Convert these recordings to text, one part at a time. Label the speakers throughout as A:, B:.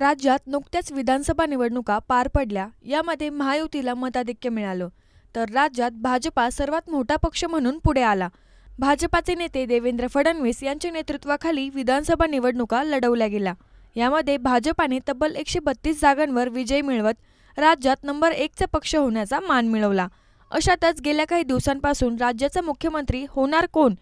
A: राज्यात नुकत्याच विधानसभा निवडणुका पार पडल्या. यामध्ये महायुतीला मताधिक्य मिळालं. तर राज्यात भाजपा सर्वात मोठा पक्ष म्हणून पुढे आला. भाजपाचे नेते देवेंद्र फडणवीस यांच्या नेतृत्वाखाली विधानसभा निवडणुका लढवल्या गेल्या. यामध्ये भाजपाने तब्बल एकशे बत्तीस जागांवर विजय मिळवत राज्यात नंबर एकचा पक्ष होण्याचा मान मिळवला. अशातच गेल्या काही दिवसांपासून राज्याचा मुख्यमंत्री होणार कोण?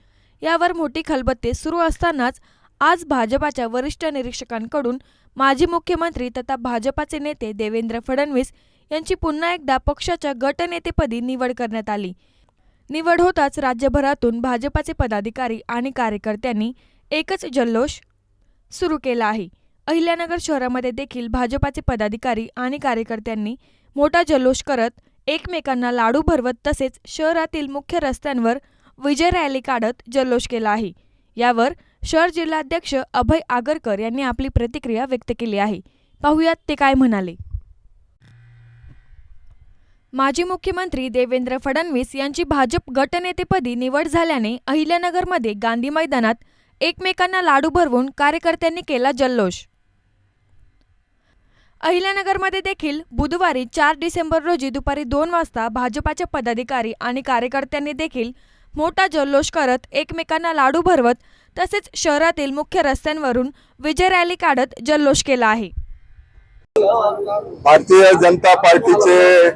A: यावर मोठी खलबत्ते सुरू असतानाच आज भाजपाच्या वरिष्ठ निरीक्षकांकडून माजी मुख्यमंत्री तथा भाजपाचे नेते देवेंद्र फडणवीस यांची पुन्हा एकदा पक्षाच्या गटनेतेपदी निवड करण्यात आली. निवड होताच राज्यभरातून भाजपाचे पदाधिकारी आणि कार्यकर्त्यांनी एकच जल्लोष सुरू केला आहे. अहिल्यानगर शहरामध्ये देखील भाजपाचे पदाधिकारी आणि कार्यकर्त्यांनी मोठा जल्लोष करत एकमेकांना लाडू भरवत तसेच शहरातील मुख्य रस्त्यांवर विजय रॅली काढत जल्लोष केला आहे. यावर शहर जिल्हाध्यक्ष अभय आगरकर यांनी आपली प्रतिक्रिया व्यक्त केली आहे. पाहुयात ते काय म्हणाले. माजी मुख्यमंत्री देवेंद्र फडणवीस यांची भाजप गटनेतेपदी निवड झाल्याने अहिल्यानगरमध्ये गांधी मैदानात एकमेकांना लाडू भरवून कार्यकर्त्यांनी केला जल्लोष. अहिल्यानगरमध्ये देखील बुधवारी चार डिसेंबर रोजी दुपारी दोन वाजता भाजपाच्या पदाधिकारी आणि कार्यकर्त्यांनी देखील मोठा जल्लोष करत एकमेकांना लाडू भरवत तसेच शहरातील मुख्य रस्त्यांवरून विजय रॅली काढत जल्लोष केला आहे.
B: भारतीय जनता पार्टीचे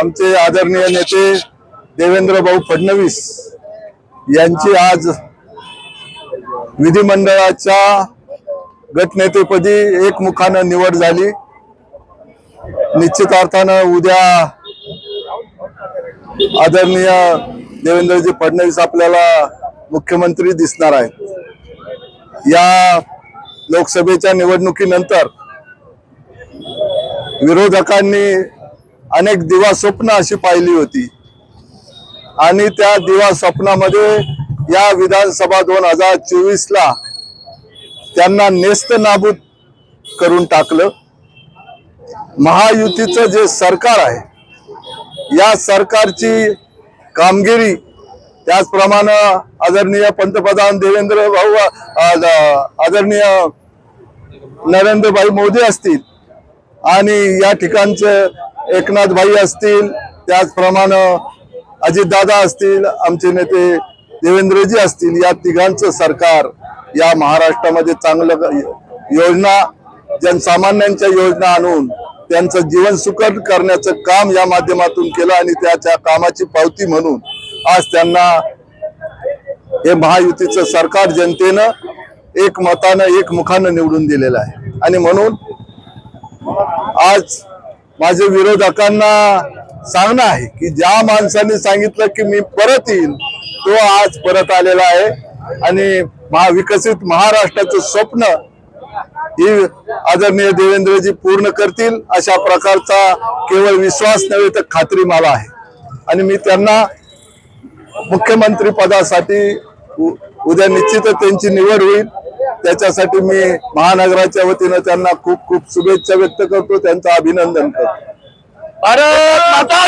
B: आमचे आदरणीय नेते देवेंद्र भाऊ फडणवीस यांची आज विधिमंडळाच्या गटनेतेपदी एकमुखानं निवड झाली. निश्चित अर्थानं उद्या आदरणीय देवेंद्रजी फडणवीस आपल्याला मुख्यमंत्री दिसणार आहेत. या लोकसभेच्या निवडणुकीनंतर विरोधकांनी अनेक दिवा स्वप्न अशी पाहिली होती. आणि त्या दिवा स्वप्नामध्ये या विधानसभा दोन हजार चोवीस ला त्यांना नेस्त नाबूद करून टाकलं. महायुतीचं जे सरकार आहे या सरकारची कामगिरी. त्याचप्रमाणे आदरणीय पंतप्रधान देवेंद्र भाऊ आदरणीय नरेंद्रभाई मोदी असतील आणि या ठिकाणचे एकनाथ भाई असतील त्याचप्रमाणे अजितदादा असतील आमचे नेते देवेंद्रजी असतील या तिघांचं सरकार या महाराष्ट्रामध्ये चांगलं योजना जनसामान्यांच्या योजना आणून त्यांचं जीवन सुकर करण्याचं काम या माध्यमातून केलं आणि त्याच्या कामाची पावती म्हणून आज त्यांना हे महायुतीचं सरकार जनतेनं एक मतानं एक मुखानं निवडून दिलेलं आहे. आणि म्हणून आज माझे विरोधकांना सांगणं आहे की ज्या माणसाने सांगितलं की मी परत येईन तो आज परत आलेला आहे. आणि महाविकसित महाराष्ट्राचं स्वप्न ही आदरणीय देवेंद्रजी पूर्ण करतील अशा प्रकारचा केवळ विश्वास नव्हे तर खात्री मला आहे. आणि मी त्यांना मुख्यमंत्री पदासाठी उ- उद्या निश्चितच त्यांची निवड होईल. त्याच्यासाठी मी महानगराच्या वतीनं त्यांना खूप खूप शुभेच्छा व्यक्त करतो. त्यांचं अभिनंदन करतो.
C: भारत माता